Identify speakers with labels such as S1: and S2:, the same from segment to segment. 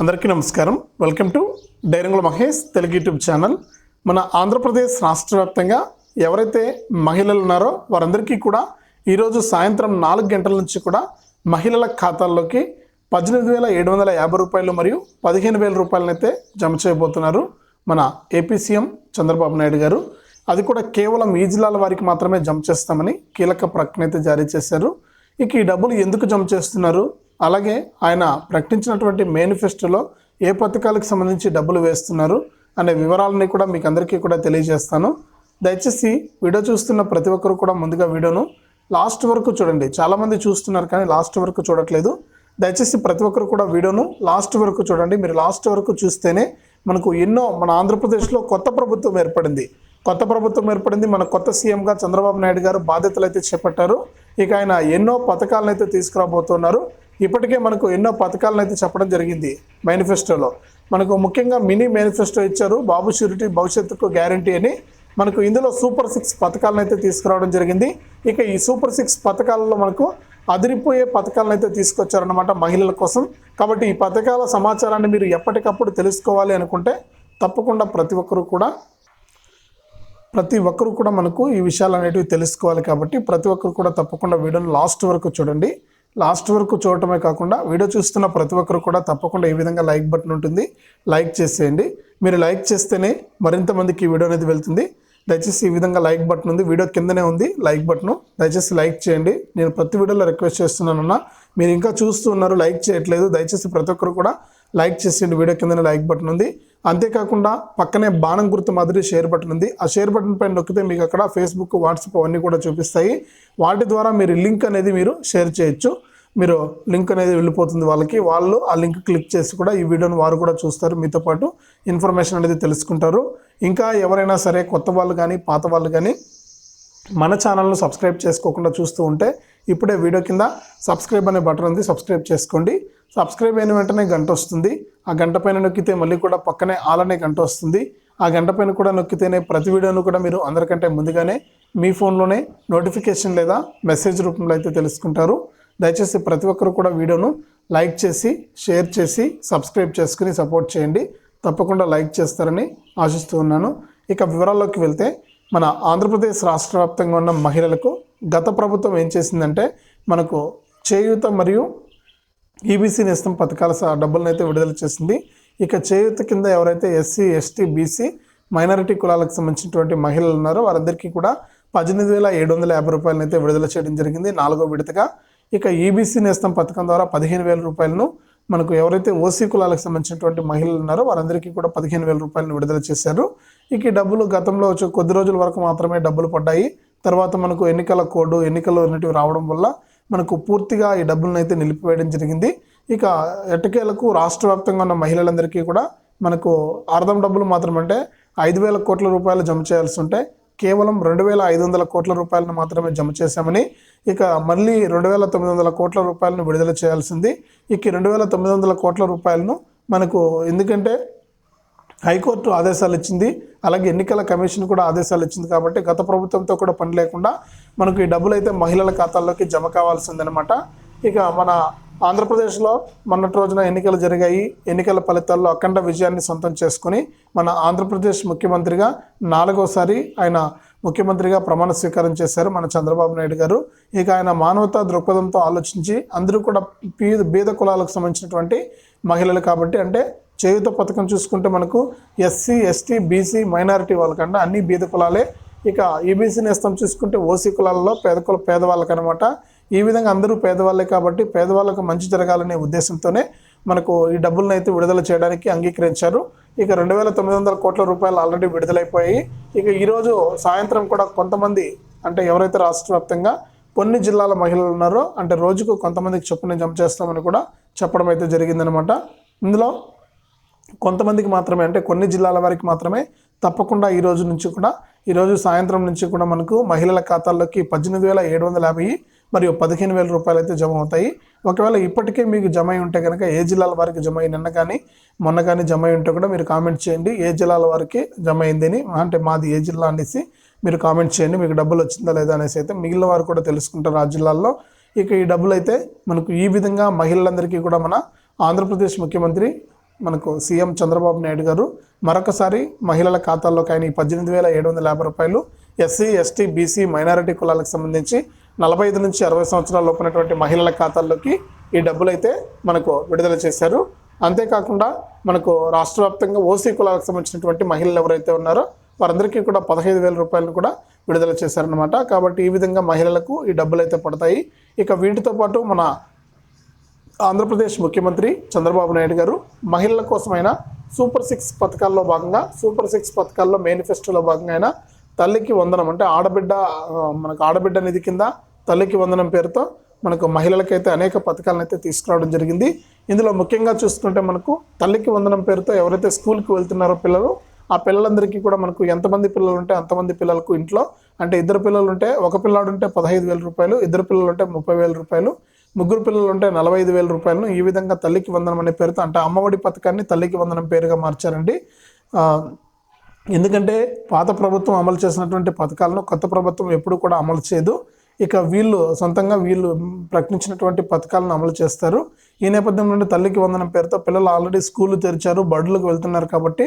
S1: అందరికీ నమస్కారం. Welcome to డైరంగుల మహేష్ తెలుగు యూట్యూబ్ ఛానల్. మన ఆంధ్రప్రదేశ్ రాష్ట్ర వ్యాప్తంగా ఎవరైతే మహిళలు ఉన్నారో వారందరికీ కూడా ఈరోజు సాయంత్రం నాలుగు గంటల నుంచి కూడా మహిళల ఖాతాల్లోకి పద్దెనిమిది వేల ఏడు వందల యాభై రూపాయలు మరియు పదిహేను వేల రూపాయలనైతే జమ చేయబోతున్నారు మన ఏపీ సీఎం చంద్రబాబు నాయుడు గారు. అది కూడా కేవలం ఈ జిల్లాల వారికి మాత్రమే జమ చేస్తామని కీలక ప్రకటన అయితే జారీ చేశారు. ఇక ఈ డబ్బులు ఎందుకు జమ చేస్తున్నారు? అలాగే ఆయన ప్రకటించినటువంటి మేనిఫెస్టోలో ఏ పథకాలకు సంబంధించి డబ్బులు వేస్తున్నారు అనే వివరాలని కూడా మీకు అందరికీ కూడా తెలియజేస్తాను. దయచేసి వీడియో చూస్తున్న ప్రతి ఒక్కరు కూడా ముందుగా వీడియోను లాస్ట్ వరకు చూడండి. చాలామంది చూస్తున్నారు కానీ లాస్ట్ వరకు చూడట్లేదు. దయచేసి ప్రతి ఒక్కరు కూడా వీడియోను లాస్ట్ వరకు చూడండి. మీరు లాస్ట్ వరకు చూస్తేనే మనకు ఎన్నో మన ఆంధ్రప్రదేశ్లో కొత్త ప్రభుత్వం ఏర్పడింది. కొత్త ప్రభుత్వం ఏర్పడింది. మన కొత్త సీఎంగా చంద్రబాబు నాయుడు గారు బాధ్యతలు అయితే చేపట్టారు. ఇక ఆయన ఎన్నో పథకాలను అయితే తీసుకురాబోతున్నారు. ఇప్పటికే మనకు ఎన్నో పథకాలను అయితే చెప్పడం జరిగింది మేనిఫెస్టోలో. మనకు ముఖ్యంగా మినీ మేనిఫెస్టో ఇచ్చారు. బాబు షూరిటీ భవిష్యత్తుకు గ్యారంటీ అని మనకు ఇందులో సూపర్ సిక్స్ పథకాలను అయితే తీసుకురావడం జరిగింది. ఇక ఈ సూపర్ సిక్స్ పథకాలలో మనకు అదిరిపోయే పథకాలను అయితే తీసుకొచ్చారన్నమాట మహిళల కోసం. కాబట్టి ఈ పథకాల సమాచారాన్ని మీరు ఎప్పటికప్పుడు తెలుసుకోవాలి అనుకుంటే తప్పకుండా ప్రతి ఒక్కరూ కూడా ప్రతి ఒక్కరు కూడా మనకు ఈ విషయాలు అనేటివి తెలుసుకోవాలి కాబట్టి ప్రతి ఒక్కరు కూడా తప్పకుండా వీడియోని లాస్ట్ వరకు చూడండి. లాస్ట్ వరకు చూడటమే కాకుండా వీడియో చూస్తున్న ప్రతి ఒక్కరు కూడా తప్పకుండా ఈ విధంగా లైక్ బటన్ ఉంటుంది. లైక్ చేసేయండి. మీరు లైక్ చేస్తేనే మరింత మందికి ఈ వీడియో అనేది వెళ్తుంది. దయచేసి ఈ విధంగా లైక్ బటన్ ఉంది. వీడియో కిందనే ఉంది లైక్ బటన్. దయచేసి లైక్ చేయండి. నేను ప్రతి వీడియోలో రిక్వెస్ట్ చేస్తున్నానన్నా. మీరు ఇంకా చూస్తూ ఉన్నారు లైక్ చేయట్లేదు. దయచేసి ప్రతి ఒక్కరు కూడా లైక్ చేసేయండి వీడియో కిందనే లైక్ బటన్ ఉంది. అంతేకాకుండా పక్కనే బాణం గుర్తు మాదిరి షేర్ బటన్ ఉంది. ఆ షేర్ బటన్ పైన నొక్కితే మీకు అక్కడ ఫేస్బుక్ వాట్సాప్ అవన్నీ కూడా చూపిస్తాయి. వాటి ద్వారా మీరు లింక్ అనేది మీరు షేర్ చేయొచ్చు. మీరు లింక్ అనేది వెళ్ళిపోతుంది వాళ్ళకి. వాళ్ళు ఆ లింక్ క్లిక్ చేసి కూడా ఈ వీడియోని వారు కూడా చూస్తారు. మీతో పాటు ఇన్ఫర్మేషన్ అనేది తెలుసుకుంటారు. ఇంకా ఎవరైనా సరే కొత్త వాళ్ళు కానీ పాత వాళ్ళు కానీ మన ఛానల్ను సబ్స్క్రైబ్ చేసుకోకుండా చూస్తూ ఉంటే ఇప్పుడే వీడియో కింద సబ్స్క్రైబ్ అనే బటన్ ఉంది. సబ్స్క్రైబ్ చేసుకోండి. సబ్స్క్రైబ్ అయిన వెంటనే గంట వస్తుంది. ఆ గంట పైన నొక్కితే మళ్ళీ కూడా పక్కనే ఆల్ అనే గంట వస్తుంది. ఆ గంట పైన కూడా నొక్కితేనే ప్రతి వీడియోను కూడా మీరు అందరికంటే ముందుగానే మీ ఫోన్లోనే నోటిఫికేషన్ లేదా మెసేజ్ రూపంలో అయితే తెలుసుకుంటారు. దయచేసి ప్రతి ఒక్కరు కూడా వీడియోను లైక్ చేసి షేర్ చేసి సబ్స్క్రైబ్ చేసుకుని సపోర్ట్ చేయండి. తప్పకుండా లైక్ చేస్తారని ఆశిస్తూ ఉన్నాను. ఇక వివరాల్లోకి వెళ్తే మన ఆంధ్రప్రదేశ్ రాష్ట్ర వ్యాప్తంగా ఉన్న మహిళలకు గత ప్రభుత్వం ఏం చేసిందంటే మనకు చేయూత మరియు ఈబీసీ నేస్తం పథకాల డబ్బులను అయితే విడుదల చేసింది. ఇక చేయూత కింద ఎవరైతే ఎస్సీ ఎస్టీ బీసీ మైనారిటీ కులాలకు సంబంధించినటువంటి మహిళలు ఉన్నారో వారందరికీ కూడా పద్దెనిమిది వేల ఏడు వందల యాభై రూపాయలను అయితే విడుదల చేయడం జరిగింది. నాలుగో విడతగా ఇక ఈబీసీ నేస్తం పథకం ద్వారా పదిహేను వేల రూపాయలను మనకు ఎవరైతే ఓసీ కులాలకు సంబంధించినటువంటి మహిళలు ఉన్నారో వారందరికీ కూడా పదిహేను వేల రూపాయలను విడుదల చేశారు. ఇక ఈ డబ్బులు గతంలో కొద్ది రోజుల వరకు మాత్రమే డబ్బులు పడ్డాయి. తర్వాత మనకు ఎన్నికల కోడ్ ఎన్నికలు అనేటివి రావడం వల్ల మనకు పూర్తిగా ఈ డబ్బులను అయితే నిలిపివేయడం జరిగింది. ఇక ఎట్టకేలకు రాష్ట్ర వ్యాప్తంగా ఉన్న మహిళలందరికీ కూడా మనకు అర్ధం డబ్బులు మాత్రం అంటే ఐదు వేల కోట్ల రూపాయలు జమ చేయాల్సి ఉంటే కేవలం రెండు వేల ఐదు వందల కోట్ల రూపాయలను మాత్రమే జమ చేశామని ఇక మళ్ళీ రెండు వేల తొమ్మిది వందల కోట్ల రూపాయలను విడుదల చేయాల్సింది. ఇక రెండు వేల తొమ్మిది వందల కోట్ల రూపాయలను మనకు ఎందుకంటే హైకోర్టు ఆదేశాలు ఇచ్చింది అలాగే ఎన్నికల కమిషన్ కూడా ఆదేశాలు ఇచ్చింది కాబట్టి గత ప్రభుత్వంతో కూడా పని లేకుండా మనకు ఈ డబ్బులు అయితే మహిళల ఖాతాల్లోకి జమ కావాల్సిందనమాట ఇక మన ఆంధ్రప్రదేశ్లో మొన్నటి రోజున ఎన్నికలు జరిగాయి. ఎన్నికల ఫలితాల్లో అఖండ విజయాన్ని సొంతం చేసుకుని మన ఆంధ్రప్రదేశ్ ముఖ్యమంత్రిగా నాలుగోసారి ఆయన ముఖ్యమంత్రిగా ప్రమాణ స్వీకారం చేశారు మన చంద్రబాబు నాయుడు గారు. ఇక ఆయన మానవతా దృక్పథంతో ఆలోచించి అందరూ కూడా బీద బీద కులాలకు సంబంధించినటువంటి మహిళలు కాబట్టి అంటే చేయుత పథకం చూసుకుంటే మనకు ఎస్సీ ఎస్టీ బీసీ మైనారిటీ వాళ్ళకంటే అన్ని బీద కులాలే. ఇక ఈబీసీ నేస్తం చూసుకుంటే ఓసీ కులాలలో పేద కుల పేదవాళ్ళకి అనమాట ఈ విధంగా అందరూ పేదవాళ్ళే కాబట్టి పేదవాళ్ళకు మంచి జరగాలనే ఉద్దేశంతోనే మనకు ఈ డబ్బులను అయితే విడుదల చేయడానికి అంగీకరించారు. ఇక రెండు వేల తొమ్మిది వందల కోట్ల రూపాయలు ఆల్రెడీ విడుదలైపోయాయి. ఇక ఈరోజు సాయంత్రం కూడా కొంతమంది అంటే ఎవరైతే రాష్ట్ర వ్యాప్తంగా కొన్ని జిల్లాల మహిళలు ఉన్నారో అంటే రోజుకు కొంతమందికి చొప్పున జమ చేస్తామని కూడా చెప్పడం అయితే జరిగిందనమాట. ఇందులో కొంతమందికి మాత్రమే అంటే కొన్ని జిల్లాల వారికి మాత్రమే తప్పకుండా ఈ రోజు నుంచి కూడా ఈరోజు సాయంత్రం నుంచి కూడా మనకు మహిళల ఖాతాల్లోకి పద్దెనిమిది వేల ఏడు వందల యాభై మరియు పదిహేను వేల రూపాయలు అయితే జమ అవుతాయి. ఒకవేళ ఇప్పటికే మీకు జమ అయి ఉంటే కనుక ఏ జిల్లాల వారికి జమ అయి నిన్న కానీ మొన్న కానీ జమ అయి ఉంటే కూడా మీరు కామెంట్ చేయండి. ఏ జిల్లాల వారికి జమ అయిందని అంటే మాది ఏ జిల్లా అనేసి మీరు కామెంట్ చేయండి. మీకు డబ్బులు వచ్చిందా లేదా అనేసి అయితే మిగిలిన వారు కూడా తెలుసుకుంటారు ఆ జిల్లాల్లో. ఇక ఈ డబ్బులు అయితే మనకు ఈ విధంగా మహిళలందరికీ కూడా మన ఆంధ్రప్రదేశ్ ముఖ్యమంత్రి మనకు సీఎం చంద్రబాబు నాయుడు గారు మరొకసారి మహిళల ఖాతాల్లోకి ఆయన ఈ పద్దెనిమిది వేల ఏడు వందల యాభై రూపాయలు ఎస్సీ ఎస్టీ బీసీ మైనారిటీ కులాలకు సంబంధించి నలభై ఐదు నుంచి అరవై సంవత్సరాల లోపునటువంటి మహిళల ఖాతాల్లోకి ఈ డబ్బులు అయితే మనకు విడుదల చేశారు. అంతేకాకుండా మనకు రాష్ట్ర వ్యాప్తంగా ఓసీ కులాలకు సంబంధించినటువంటి మహిళలు ఎవరైతే ఉన్నారో వారందరికీ కూడా పదహైదు వేల రూపాయలను కూడా విడుదల చేశారనమాట కాబట్టి ఈ విధంగా మహిళలకు ఈ డబ్బులు అయితే పడతాయి. ఇక వీటితో పాటు మన ఆంధ్రప్రదేశ్ ముఖ్యమంత్రి చంద్రబాబు నాయుడు గారు మహిళల కోసమైన సూపర్ సిక్స్ పథకాల్లో భాగంగా సూపర్ సిక్స్ పథకాల్లో మేనిఫెస్టోలో భాగంగా అయినా తల్లికి వందనం అంటే ఆడబిడ్డ మనకు ఆడబిడ్డ నిధి కింద తల్లికి వందనం పేరుతో మనకు మహిళలకైతే అనేక పథకాలను అయితే తీసుకురావడం జరిగింది. ఇందులో ముఖ్యంగా చూసుకుంటే మనకు తల్లికి వందనం పేరుతో ఎవరైతే స్కూల్కి వెళ్తున్నారో పిల్లలు ఆ పిల్లలందరికీ కూడా మనకు ఎంతమంది పిల్లలు ఉంటే అంతమంది పిల్లలకు ఇంట్లో అంటే ఇద్దరు పిల్లలు ఉంటే ఒక పిల్లాడు ఉంటే పదహైదు వేల రూపాయలు ఇద్దరు పిల్లలు ఉంటే ముప్పై వేల రూపాయలు ముగ్గురు పిల్లలు ఉంటే నలభై ఐదు వేల రూపాయలను ఈ విధంగా తల్లికి వందనం అనే పేరుతో అంటే అమ్మఒడి పథకాన్ని తల్లికి వందనం పేరుగా మార్చారండి. ఎందుకంటే పాత ప్రభుత్వం అమలు చేసినటువంటి పథకాలను కొత్త ప్రభుత్వం ఎప్పుడు కూడా అమలు చేయదు. ఇక వీళ్ళు సొంతంగా వీళ్ళు ప్రకటించినటువంటి పథకాలను అమలు చేస్తారు. ఈ నేపథ్యం నుండి తల్లికి వందనం పేరుతో పిల్లలు ఆల్రెడీ స్కూళ్ళు తెరిచారు బడులకు వెళ్తున్నారు కాబట్టి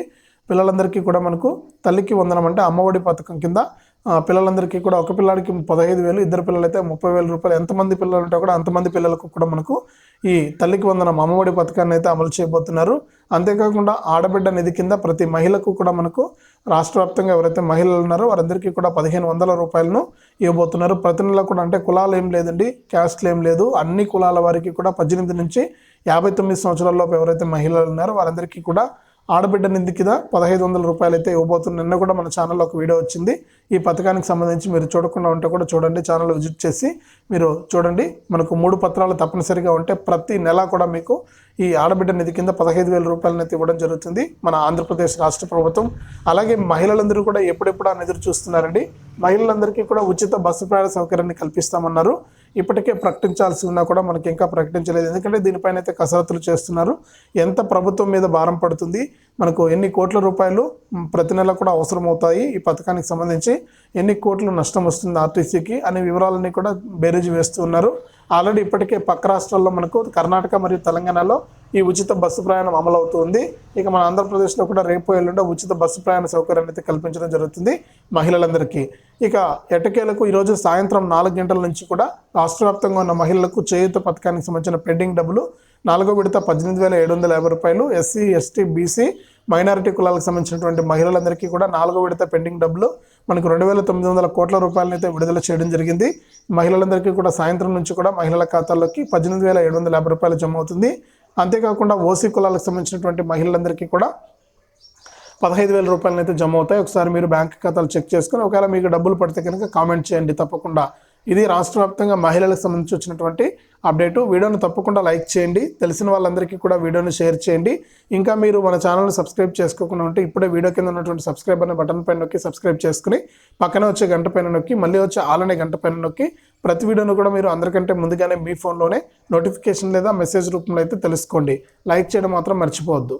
S1: పిల్లలందరికీ కూడా మనకు తల్లికి వందనం అంటే అమ్మఒడి పథకం కింద పిల్లలందరికీ కూడా ఒక పిల్లాడికి పదహైదు వేలు ఇద్దరు పిల్లలైతే ముప్పై వేల రూపాయలు. ఎంతమంది పిల్లలు ఉంటే కూడా అంతమంది పిల్లలకు కూడా మనకు ఈ తల్లికి వందన అమ్మఒడి పథకాన్ని అయితే అమలు చేయబోతున్నారు. అంతేకాకుండా ఆడబిడ్డ నిధి కింద ప్రతి మహిళకు కూడా మనకు రాష్ట్ర వ్యాప్తంగా ఎవరైతే మహిళలు ఉన్నారో వారందరికీ కూడా పదిహేను వందల రూపాయలను ఇవ్వబోతున్నారు. ప్రతి నెల కూడా అంటే కులాలు ఏం లేదండి క్యాస్ట్లు ఏం లేదు. అన్ని కులాల వారికి కూడా పద్దెనిమిది నుంచి యాభై తొమ్మిది సంవత్సరాలలోపు ఎవరైతే మహిళలు ఉన్నారో వారందరికీ కూడా ఆడబిడ్డ నిధి కింద పదహైదు వందల రూపాయలు అయితే ఇవ్వబోతున్న నిన్న కూడా మన ఛానల్లో ఒక వీడియో వచ్చింది. ఈ పథకానికి సంబంధించి మీరు చూడకుండా ఉంటే కూడా చూడండి. ఛానల్ విజిట్ చేసి మీరు చూడండి. మనకు మూడు పత్రాలు తప్పనిసరిగా ఉంటే ప్రతి నెల కూడా మీకు ఈ ఆడబిడ్డ నిధి కింద పదహైదు వేల రూపాయలను అయితే ఇవ్వడం జరుగుతుంది. మన ఆంధ్రప్రదేశ్ రాష్ట్ర ప్రభుత్వం అలాగే మహిళలందరూ కూడా ఎప్పుడెప్పుడు అని ఎదురు చూస్తున్నారండి. మహిళలందరికీ కూడా ఉచిత బస్సు ప్రయాణ సౌకర్యాన్ని కల్పిస్తామన్నారు. ఇప్పటికే ప్రకటించాల్సి ఉన్నా కూడా మనకి ఇంకా ప్రకటించలేదు. ఎందుకంటే దీనిపైన అయితే కసరత్తులు చేస్తున్నారు. ఎంత ప్రభుత్వం మీద భారం పడుతుంది మనకు ఎన్ని కోట్ల రూపాయలు ప్రతి నెల కూడా అవసరం అవుతాయి ఈ పథకానికి సంబంధించి ఎన్ని కోట్లు నష్టం వస్తుంది ఆర్టీసీకి అనే వివరాలన్నీ కూడా బేరీజు వేస్తూ ఉన్నారు. ఆల్రెడీ ఇప్పటికే పక్క రాష్ట్రాల్లో మనకు కర్ణాటక మరియు తెలంగాణలో ఈ ఉచిత బస్సు ప్రయాణం అమలవుతుంది. ఇక మన ఆంధ్రప్రదేశ్లో కూడా రేపు ఎల్లుండో ఉచిత బస్సు ప్రయాణ సౌకర్యాన్ని అయితే కల్పించడం జరుగుతుంది మహిళలందరికీ. ఇక ఎటకేలకు ఈరోజు సాయంత్రం నాలుగు గంటల నుంచి కూడా రాష్ట్ర వ్యాప్తంగా ఉన్న మహిళలకు చేయూత పథకానికి సంబంధించిన పెండింగ్ డబ్బులు నాలుగో విడత పద్దెనిమిది వేల ఏడు వందల యాభై రూపాయలు ఎస్సీ ఎస్టీ బీసీ మైనారిటీ కులాలకు సంబంధించినటువంటి మహిళలందరికీ కూడా నాలుగో విడత పెండింగ్ డబ్బులు మనకు రెండు వేల తొమ్మిది వందల కోట్ల రూపాయలను అయితే విడుదల చేయడం జరిగింది. మహిళలందరికీ కూడా సాయంత్రం నుంచి కూడా మహిళల ఖాతాల్లోకి పద్దెనిమిది వేల ఏడు వందల యాభై రూపాయలు జమ అవుతుంది. అంతేకాకుండా ఓసీ కులాలకు సంబంధించినటువంటి మహిళలందరికీ కూడా పదహైదు వేల రూపాయలను అయితే జమ అవుతాయి. ఒకసారి మీరు బ్యాంక్ ఖాతాలు చెక్ చేసుకుని ఒకవేళ మీకు డబ్బులు పడితే కనుక కామెంట్ చేయండి తప్పకుండా. ఇది రాష్ట్ర వ్యాప్తంగా మహిళలకు సంబంధించి వచ్చినటువంటి అప్డేటు. వీడియోను తప్పకుండా లైక్ చేయండి. తెలిసిన వాళ్ళందరికీ కూడా వీడియోను షేర్ చేయండి. ఇంకా మీరు మన ఛానల్ని సబ్స్క్రైబ్ చేసుకోకుండా ఉంటే ఇప్పుడే వీడియో కింద ఉన్నటువంటి సబ్స్క్రైబ్ అనే బటన్ పైన నొక్కి సబ్స్క్రైబ్ చేసుకుని పక్కన వచ్చే గంట పైన నొక్కి మళ్ళీ వచ్చే ఆలనే గంట పైన నొక్కి ప్రతి వీడియోను కూడా మీరు అందరికంటే ముందుగానే మీ ఫోన్లోనే నోటిఫికేషన్ లేదా మెసేజ్ రూపంలో అయితే తెలుసుకోండి. లైక్ చేయడం మాత్రం మర్చిపోవద్దు.